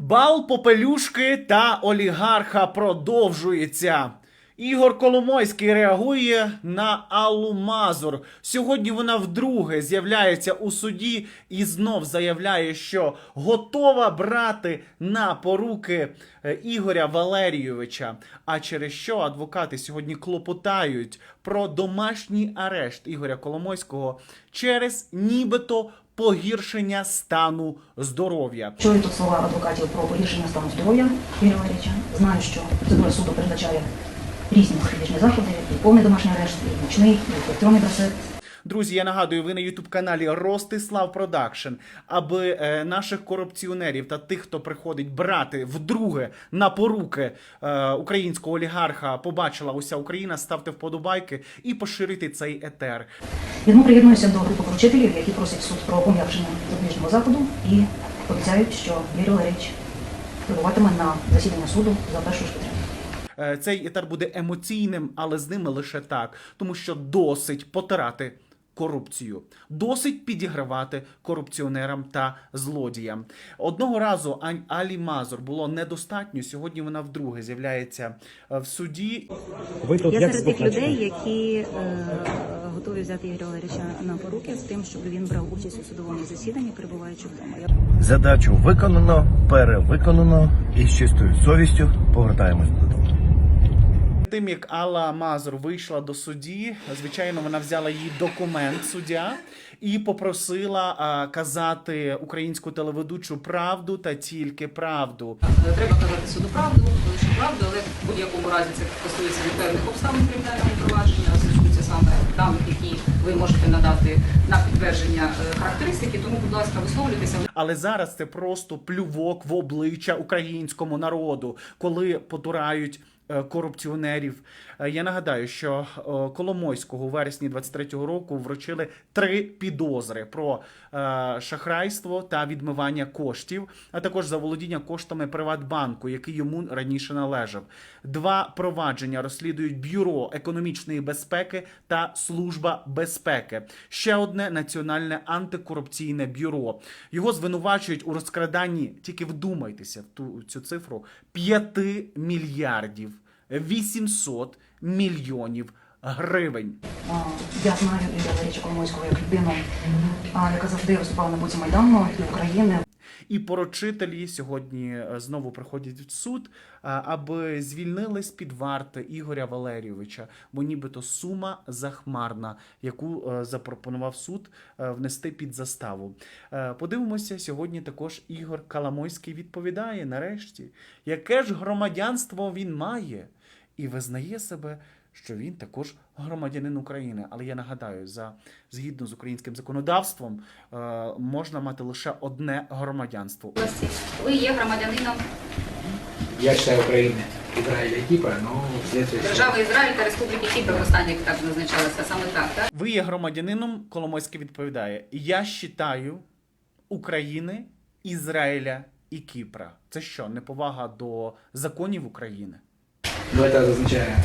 Бал попелюшки та олігарха продовжується. Ігор Коломойський реагує на Аллу Мазур. Сьогодні вона вдруге з'являється у суді і знов заявляє, що готова брати на поруки е, Ігоря Валерійовича. А через що адвокати сьогодні клопотають про домашній арешт Ігоря Коломойського через нібито погіршення стану здоров'я. Чую тут слова адвокатів про погіршення стану здоров'я Юрія Валерійовича. Знаю, що процедура суду передбачає різні психологічні заходи, і повний домашній арешт, і нічний, і електронний браслет. Друзі, я нагадую, ви на ютуб каналі Ростислав Продакшн, аби е, наших корупціонерів та тих, хто приходить брати вдруге на поруки е, українського олігарха, побачила уся Україна. Ставте вподобайки і поширюйте цей етер. Відмо приєднуюся до групи поручителів, які просять суд про пом'якшення запобіжного заходу і обіцяють, що Юрій Валерійович прибуватиме на засідання суду за підтримки. Е, Цей етер буде емоційним, але з ними лише так, тому що досить потирати корупцію, досить підігравати корупціонерам та злодіям. Одного разу Ань Алі Мазур було недостатньо. Сьогодні вона вдруге з'являється е, в суді. Ви тут Я як серед тих людей, які е, готові взяти Ігоря Валерійовича на поруки з тим, щоб він брав участь у судовому засіданні, перебуваючи вдома. Задачу виконано, перевиконано і з чистою совістю повертаємось додому. Тим як Алла Мазур вийшла до судді, звичайно, вона взяла її документ суддя і попросила а, казати українську телеведучу правду та тільки правду. Треба казати суду правду, лише правду, але в будь-якому разі це стосується від певних обставин кримінального провадження, стосується саме даних, які ви можете надати на підтвердження е, характеристики. Тому, будь ласка, висловлюйтеся. Але зараз це просто плювок в обличчя українському народу, коли потурають корупціонерів. Е, Я нагадаю, що е, Коломойського у вересні 23-го року вручили три підозри про е, шахрайство та відмивання коштів, а також за володіння коштами Приватбанку, який йому раніше належав. Два провадження розслідують Бюро економічної безпеки та Служба безпеки. Ще одне національне антикорупційне бюро. Його звинувачують у розкраданні, тільки вдумайтеся в ту цю цифру 5 мільярдів 800 мільйонів гривень. Я знаю Юрія Валерійовича Коломойського як людину, яка завжди виступала на боці Майдану і України. І поручителі сьогодні е, знову приходять в суд, аби звільнили з під варти Ігоря Валерійовича, бо нібито сума захмарна, яку е, запропонував суд е, внести під заставу. Е, Подивимося, сьогодні також Ігор Каламойський відповідає нарешті, яке ж громадянство він має, і визнає себе. Що він також громадянин України, але я нагадаю, за згідно з українським законодавством е, можна мати лише одне громадянство. Ви є громадянином Я считаю Украины, Израиля и Кипра, но вследствие... держави Ізраїль та Республіки Кіпр останніх так зазначалося саме так. так? Ви є громадянином, Коломойський відповідає: Я считаю України, Ізраїля і Кіпра. Це що, неповага до законів України? Но это означает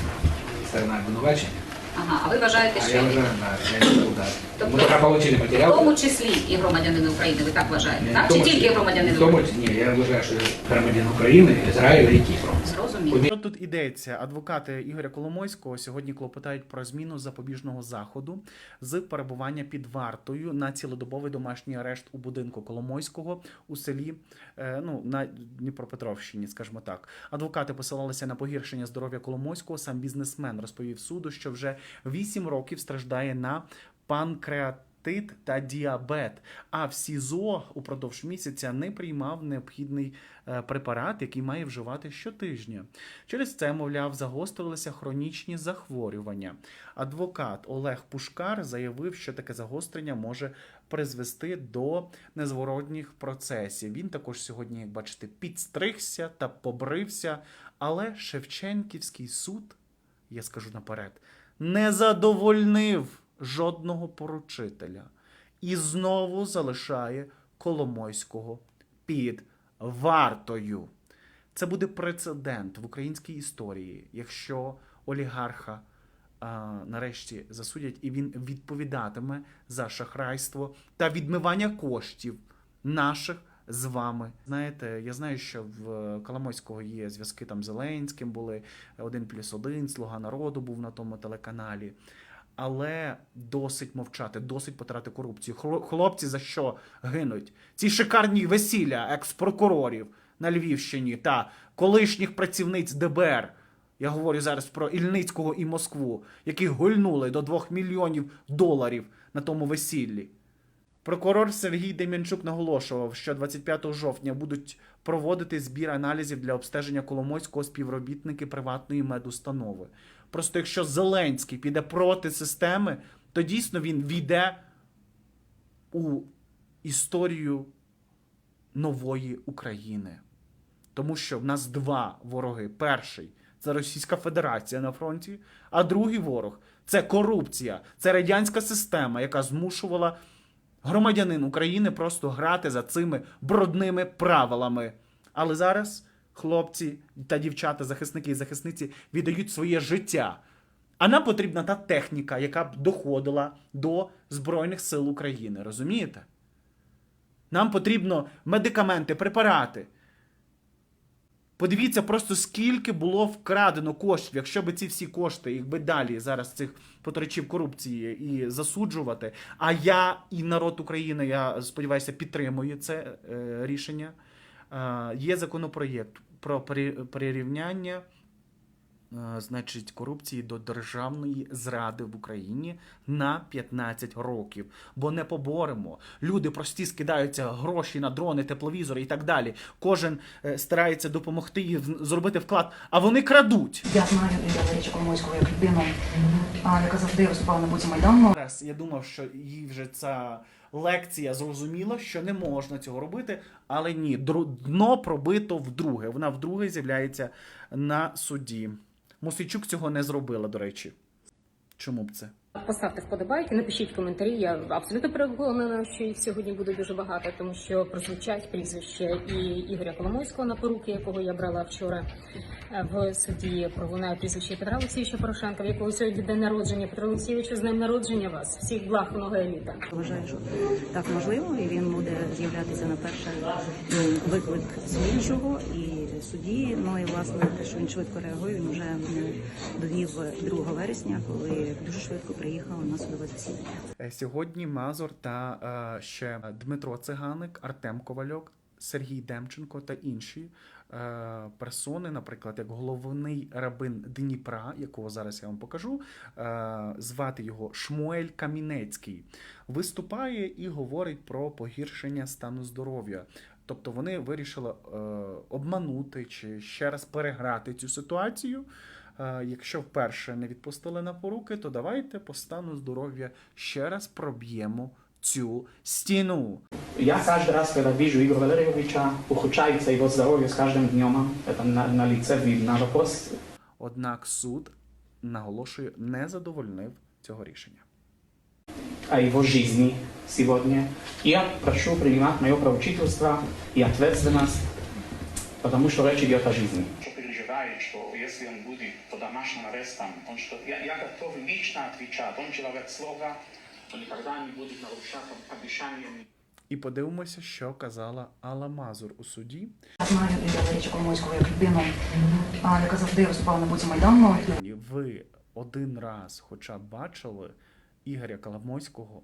сторона обвинувачення. Ага, а ви вважаєте, А що я вважаю, да, я не буду, да. Тобто- Мы получили в материал. тому числі і громадянин України, ви так вважаєте? Так? Чи тільки громадянин України? Ні, я вважаю, що громадян України, Ізраїля і Кіпру. Зрозуміло. Що тут ідеться? Адвокати Ігоря Коломойського сьогодні клопотають про зміну запобіжного заходу з перебування під вартою на цілодобовий домашній арешт у будинку Коломойського у селі е, ну, на Дніпропетровщині, скажімо так. Адвокати посилалися на погіршення здоров'я Коломойського. Сам бізнесмен розповів суду, що вже 8 років страждає на панкреатит тит та діабет. А в СІЗО упродовж місяця не приймав необхідний е, препарат, який має вживати щотижня. Через це, мовляв, загострилися хронічні захворювання. Адвокат Олег Пушкар заявив, що таке загострення може призвести до незворотніх процесів. Він також сьогодні, як бачите, підстригся та побрився. Але Шевченківський суд, я скажу наперед, не задовольнив жодного поручителя і знову залишає Коломойського під вартою. Це буде прецедент в українській історії, якщо олігарха а, нарешті засудять і він відповідатиме за шахрайство та відмивання коштів наших з вами. Знаєте, я знаю, що в Коломойського є зв'язки там з Зеленським, були один плюс один, Слуга народу був на тому телеканалі. Але досить мовчати, досить потирати корупцію. Хлопці за що гинуть? Ці шикарні весілля екс-прокурорів на Львівщині та колишніх працівниць ДБР. Я говорю зараз про Ільницького і Москву, які гульнули до 2 мільйонів доларів на тому весіллі. Прокурор Сергій Дем'янчук наголошував, що 25 жовтня будуть проводити збір аналізів для обстеження Коломойського співробітники приватної медустанови. Просто якщо Зеленський піде проти системи, то дійсно він війде у історію нової України. Тому що в нас два вороги. Перший це Російська Федерація на фронті, а другий ворог це корупція, це радянська система, яка змушувала громадянин України просто грати за цими брудними правилами. Але зараз хлопці та дівчата, захисники і захисниці віддають своє життя. А нам потрібна та техніка, яка б доходила до Збройних сил України. Розумієте? Нам потрібно медикаменти, препарати. Подивіться просто скільки було вкрадено коштів, якщо би ці всі кошти, їх би далі зараз цих потрачів корупції і засуджувати. А я і народ України, я сподіваюся, підтримую це е, рішення. Е, є законопроєкт про при- прирівняння. Е, Значить, корупції до державної зради в Україні на 15 років. Бо не поборемо. Люди прості скидаються гроші на дрони, тепловізори і так далі. Кожен е, старається допомогти і зробити вклад, а вони крадуть. Я знаю Валерійовича Коломойського як людину, яка завжди виступала на боці Майдану. Зараз я думав, що їй вже ця лекція зрозуміла, що не можна цього робити, але ні, дно пробито вдруге. Вона вдруге з'являється на суді. Мосійчук цього не зробила, до речі. Чому б це? Поставте вподобайки, напишіть коментарі. Я абсолютно переконана, що їх сьогодні буде дуже багато, тому що прозвучать прізвище і Ігоря Коломойського на поруки, якого я брала вчора е, в суді. Пролунає прізвище Петра Олексійовича Порошенка, в якого сьогодні день народження. Петро Олексійовичу, з днем народження вас. Всіх благ, много еліта. Вважаю, що так можливо, і він буде з'являтися на перший м, виклик слідчого і судді. Ну і власне те, що він швидко реагує, він вже довів 2 вересня, коли дуже швидко приїхав на судове засідання. Е, Сьогодні Мазур та е, ще Дмитро Циганик, Артем Ковальок, Сергій Демченко та інші е, персони, наприклад, як головний рабин Дніпра, якого зараз я вам покажу, звати його Шмуель Камінецький, виступає і говорить про погіршення стану здоров'я. Тобто вони вирішили е, обманути чи ще раз переграти цю ситуацію. Е, Якщо вперше не відпустили на поруки, то давайте по стану здоров'я ще раз проб'ємо цю стіну. Ja каждый раз, когда вижу Игоря Валерьевича, ухудшается его здоровье с каждым днем. Это на, на лице видно. Вопрос, Однак суд наголошує, не задовольнив цього рішення. о его жизни сегодня. И я прошу принимать мое поручительство и ответственность, потому что речь идет о жизни. Что переживает, что если он будет под домашним арестом, он что, я, я готов лично отвечать. Он человек слова, он никогда не будет нарушать обещания. І подивимося, що казала Алла Мазур у суді. Я знаю Ігоря Валерійовича Коломойського як людину, яка завжди виступала на боці Майдану. Ви один раз хоча б бачили Ігоря Коломойського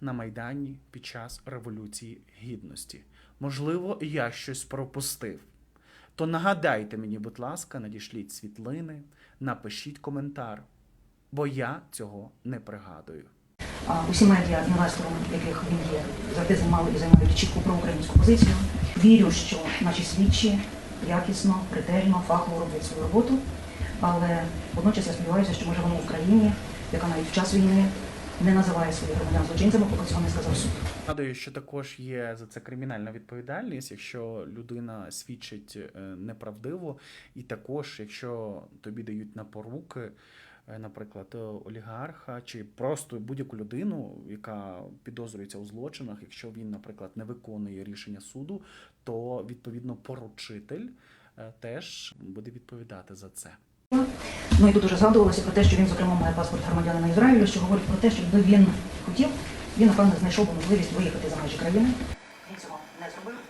на Майдані під час Революції Гідності. Можливо, я щось пропустив. То нагадайте мені, будь ласка, надішліть світлини, напишіть коментар, бо я цього не пригадую. Усі медіа, інвестором, яких він є, завжди займали і займають чітку проукраїнську позицію. Вірю, що наші слідчі якісно, ретельно, фахово роблять свою роботу. Але водночас я сподіваюся, що ми живемо в країні, яка навіть в час війни не називає своїх громадян злочинцями, поки цього не сказав суд. Нагадую, що також є за це кримінальна відповідальність, якщо людина свідчить е, неправдиво, і також, якщо тобі дають на поруки, е, наприклад, олігарха чи просто будь-яку людину, яка підозрюється у злочинах, якщо він, наприклад, не виконує рішення суду, то відповідно поручитель е, теж буде відповідати за це. Ну і тут уже згадувалося про те, що він, зокрема, має паспорт громадянина Ізраїлю, що говорить про те, що якби він хотів, він, напевно, знайшов би можливість виїхати за межі країни. Він цього не зробив,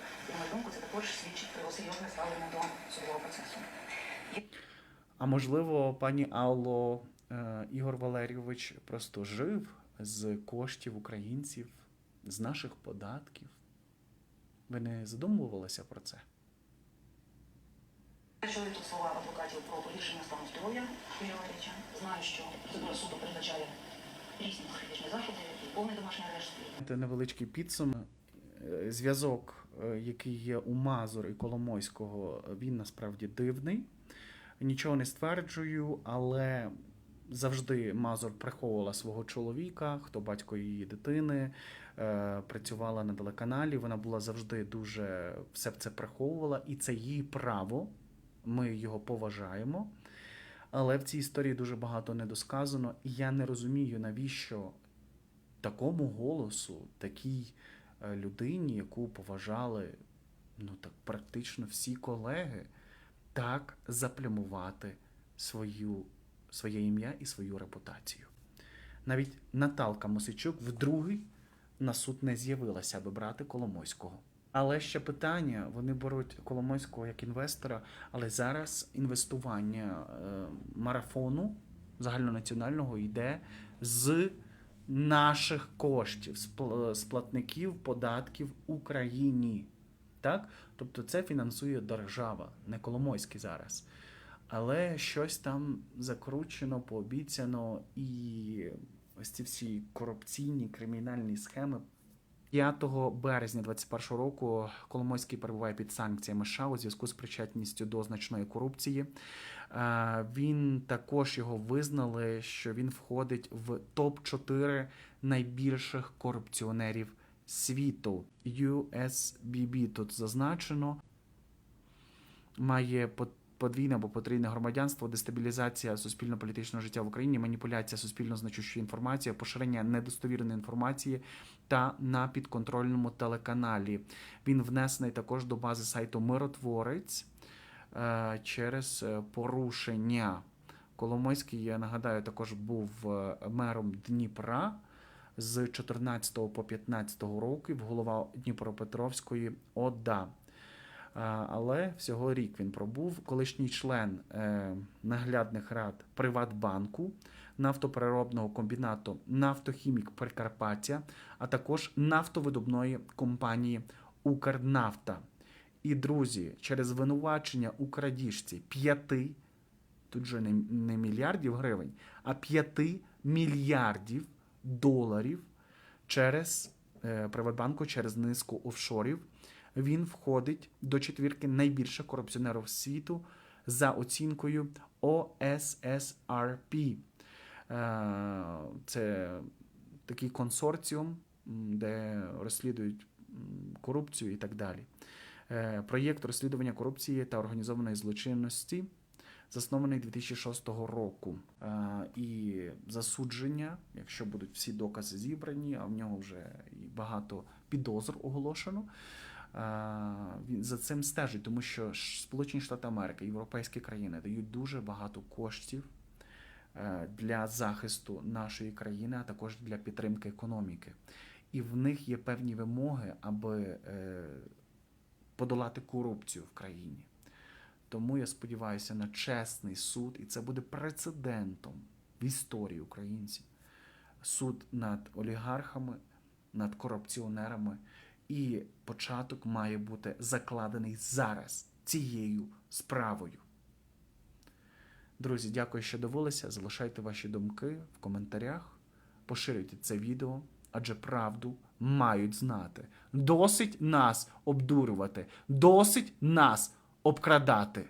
тому також свідчить про серйозне ставлення до судового процесу. А можливо, пані Алло, е, Ігор Валерійович просто жив з коштів українців, з наших податків. Ви не задумувалися про це? Чую слова адвокатів про погіршення стану здоров'я Юрія. Знаю, що процедура суду передбачає різні психічні заходи і повний домашній арешт. Це невеличкий підсумок. Е, Зв'язок, е, який є у Мазур і Коломойського, він насправді дивний. Нічого не стверджую, але завжди Мазур приховувала свого чоловіка, хто батько її дитини, е, працювала на телеканалі. Вона була завжди дуже все це приховувала, і це її право. Ми його поважаємо. Але в цій історії дуже багато недосказано, і я не розумію, навіщо такому голосу, такій е, людині, яку поважали ну так практично всі колеги, так заплямувати свою, своє ім'я і свою репутацію. Навіть Наталка Мосичук вдруге на суд не з'явилася, аби брати Коломойського. Але ще питання: вони беруть Коломойського як інвестора, але зараз інвестування е, марафону загальнонаціонального йде з наших коштів, пл- з платників податків Україні. Так? Тобто це фінансує держава, не Коломойський зараз. Але щось там закручено, пообіцяно, і ось ці всі корупційні кримінальні схеми 5 березня 2021 року Коломойський перебуває під санкціями США у зв'язку з причетністю до значної корупції. Е, Він також його визнали, що він входить в топ 4 найбільших корупціонерів світу. USBB тут зазначено. Має по- подвійне або потрійне громадянство, дестабілізація суспільно-політичного життя в Україні, маніпуляція суспільно значущою інформацією, поширення недостовірної інформації та на підконтрольному телеканалі. Він внесений також до бази сайту Миротворець е, через е, порушення. Коломойський, я нагадаю, також був е, мером Дніпра з 14 по 15 роки, голова Дніпропетровської ОДА. Але всього рік він пробув. Колишній член е, наглядних рад Приватбанку, нафтопереробного комбінату Нафтохімік Прикарпаття, а також нафтовидобної компанії Укрнафта. І друзі, через звинувачення у крадіжці п'яти, тут же не, не мільярдів гривень, а п'яти мільярдів доларів через е, Приватбанку, через низку офшорів. Він входить до четвірки найбільших корупціонерів світу за оцінкою OSSRP. Е, Це такий консорціум, де розслідують корупцію і так далі. Е, Проєкт розслідування корупції та організованої злочинності заснований 2006 року. Е, І засудження, якщо будуть всі докази зібрані, а в нього вже і багато підозр оголошено. Е, Він за цим стежить, тому що Сполучені Штати Америки, європейські країни дають дуже багато коштів е, для захисту нашої країни, а також для підтримки економіки. І в них є певні вимоги, аби е, подолати корупцію в країні. Тому я сподіваюся на чесний суд, і це буде прецедентом в історії українців. Суд над олігархами, над корупціонерами. І початок має бути закладений зараз цією справою. Друзі, дякую, що дивилися. Залишайте ваші думки в коментарях, поширюйте це відео, адже правду мають знати. Досить нас обдурювати, досить нас обкрадати.